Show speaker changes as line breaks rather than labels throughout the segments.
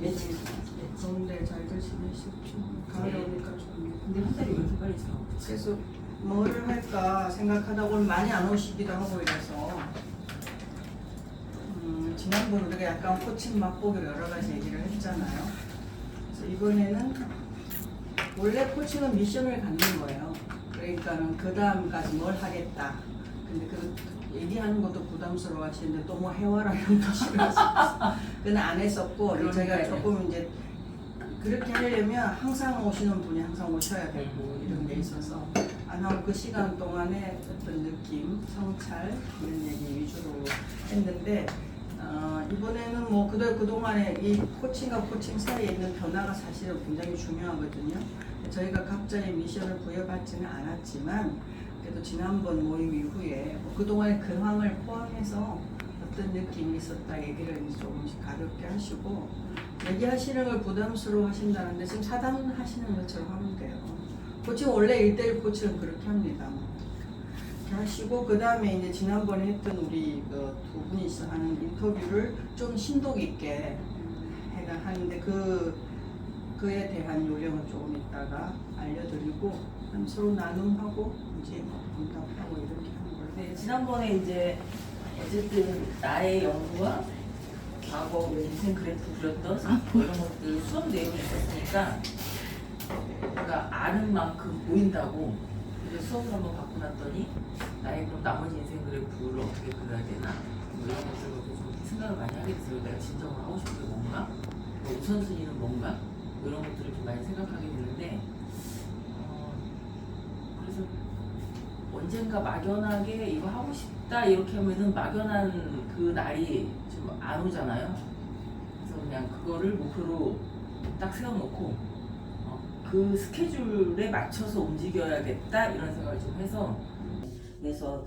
며칠 지났어요.
더운데 잘들 지내시고 가을 오니까 좀
근데 한 달이 왜 이렇게 빨리 지나?
그래서 뭐를 할까 생각하다 보면 많이 안 오시기도 하고 이래서 음, 지난번 우리가 약간 코칭 맛보기로 여러 가지 얘기를 했잖아요. 그래서 이번에는 원래 코칭은 미션을 갖는 거예요. 그러니까는 그 다음까지 뭘 하겠다. 근데 그 얘기하는 것도 부담스러워 하시는데 또 뭐 해와라 이런 거 싫어하시면서 그건 안 했었고
그러니까요.
조금 이제 그렇게 하려면 항상 오시는 분이 항상 오셔야 되고 이런 게 있어서 안 하고 그 시간 동안에 어떤 느낌, 성찰 이런 얘기 위주로 했는데 어, 이번에는 뭐 그도 그동안에 이 코칭과 코칭 사이에 있는 변화가 사실은 굉장히 중요하거든요. 저희가 각자의 미션을 부여받지는 않았지만 그래도 지난번 모임 이후에 뭐 그동안의 근황을 포함해서 어떤 느낌이 있었다 얘기를 조금씩 가볍게 하시고 얘기하시는 걸 부담스러워 하신다는데 지금 사담하시는 것처럼 하면 돼요. 코칭 원래 1대1 코칭은 그렇게 합니다. 이렇게 하시고 그 다음에 이제 지난번에 했던 우리 그 두 분이서 하는 인터뷰를 좀 심도 있게 해가 하는데 그 그에 대한 요령을 조금 이따가 알려드리고 서로 나눔하고 이제 뭐 응답하고 이렇게 하는 걸로.
네, 지난번에 이제 어쨌든 나의 연구와 과거 뭐 인생 그래프 그렸던 뭐 이런 것들 수업 내용이 있었으니까 그러니까 아는 만큼 보인다고 이제 수업을 한번 받고 났더니 나의 그럼 나머지 인생 그래프를 어떻게 그려야 되나 뭐 이런 것들 갖고 좀 생각을 많이 하게 됐어요. 내가 진정으로 하고 싶은 게 뭔가 뭐 우선순위는 뭔가 뭐 이런 것들을 좀 많이 생각하게 되는데 어, 그래서 언젠가 막연하게 이거 하고 싶다 이렇게 하면은 막연한 그 날이 좀 안 오잖아요. 그래서 그냥 그거를 목표로 딱 세워놓고 어, 그 스케줄에 맞춰서 움직여야겠다 이런 생각을 좀 해서
그래서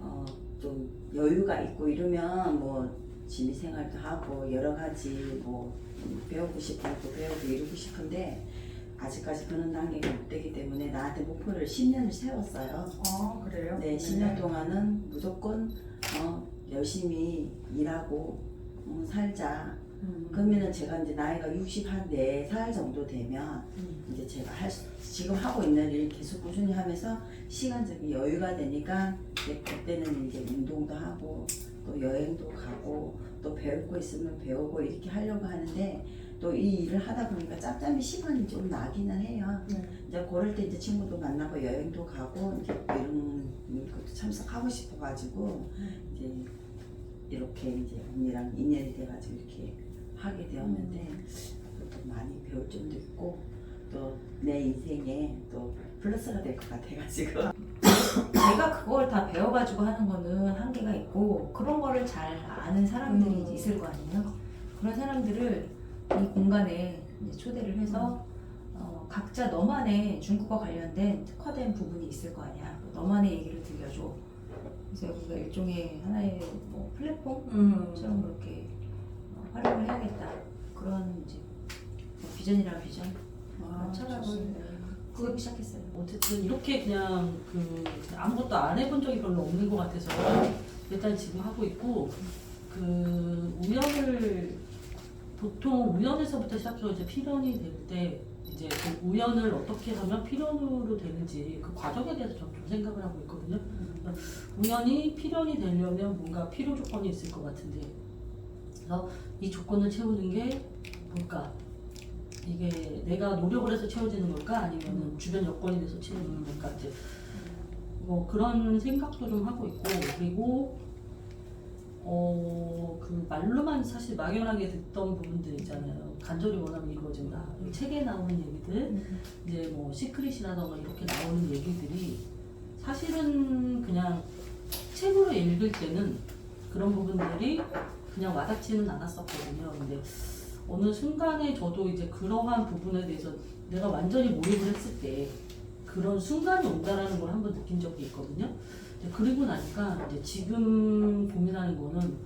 어, 좀 여유가 있고 이러면 뭐 취미 생활도 하고 여러 가지 뭐 배우고 싶은 것도 배우고 이러고 싶은데 아직까지 그런 단계가 못 되기 때문에 나한테 목표를 10년을 세웠어요.
아 그래요?
네, 10년 동안은 무조건 어, 열심히 일하고 음, 살자.
음.
그러면은 제가 이제 나이가 60한 4살 정도 되면
음.
이제 제가 할 수- 지금 하고 있는 일 계속 꾸준히 하면서 시간적인 여유가 되니까 이제 그때는 이제 운동도 하고 또 여행도 가고 또 배울 거 있으면 배우고 이렇게 하려고 하는데 또 이 일을 하다 보니까 짬짬이 시간이 좀 나기는 해요.
네.
이제 그럴 때 이제 친구도 만나고 여행도 가고 이제 이런 것도 참석하고 싶어가지고 이제 이렇게 이제 언니랑 인연이 돼가지고 이렇게 하게 되었는데 또 많이 배울 점도 있고 또 내 인생에 또 플러스가 될 것 같아가지고
제가 그걸 다 배워가지고 하는 거는 한계가 있고 그런 거를 잘 아는 사람들이
음.
있을 거 아니에요. 그런 사람들을 이 공간에 초대를 해서 어, 각자 너만의 중국과 관련된 특화된 부분이 있을 거 아니야. 너만의 얘기를 들려줘. 그래서 여기가 일종의 하나의 뭐 플랫폼처럼
음.
그렇게 어, 활용을 해야겠다. 그런 이제 뭐 비전이란 비전
아,
그런 철학을
좋습니다.
세우기 시작했어요.
어쨌든 이렇게 그냥 그 아무것도 안 해본 적이 별로 없는 것 같아서 일단 지금 하고 있고 그 우연을 보통 우연에서부터 시작해서 이제 필연이 될 때 이제 그 우연을 어떻게 하면 필연으로 되는지 그 과정에 대해서 좀, 좀 생각을 하고 있거든요. 그러니까 우연이 필연이 되려면 뭔가 필요 조건이 있을 것 같은데 그래서 이 조건을 채우는 게 뭘까? 이게 내가 노력을 해서 채워지는 걸까 아니면 주변 여건이 돼서 채워지는 걸까 이제 뭐 그런 생각도 좀 하고 있고 그리고 어 그 말로만 사실 막연하게 듣던 부분들 있잖아요. 간절히 원하면 이루어진다. 이 책에 나오는 얘기들 이제 뭐 시크릿이라던가 이렇게 나오는 얘기들이 사실은 그냥 책으로 읽을 때는 그런 부분들이 그냥 와닿지는 않았었거든요. 근데 어느 순간에 저도 이제 그러한 부분에 대해서 내가 완전히 몰입을 했을 때 그런 순간이 온다라는 걸 한번 느낀 적이 있거든요. 그리고 나니까 이제 지금 고민하는 거는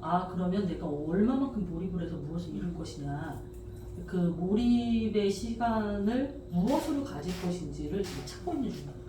아 그러면 내가 얼마만큼 몰입을 해서 무엇을 이룰 것이냐 그 몰입의 시간을 무엇으로 가질 것인지를 지금 찾고 있는 중이에요.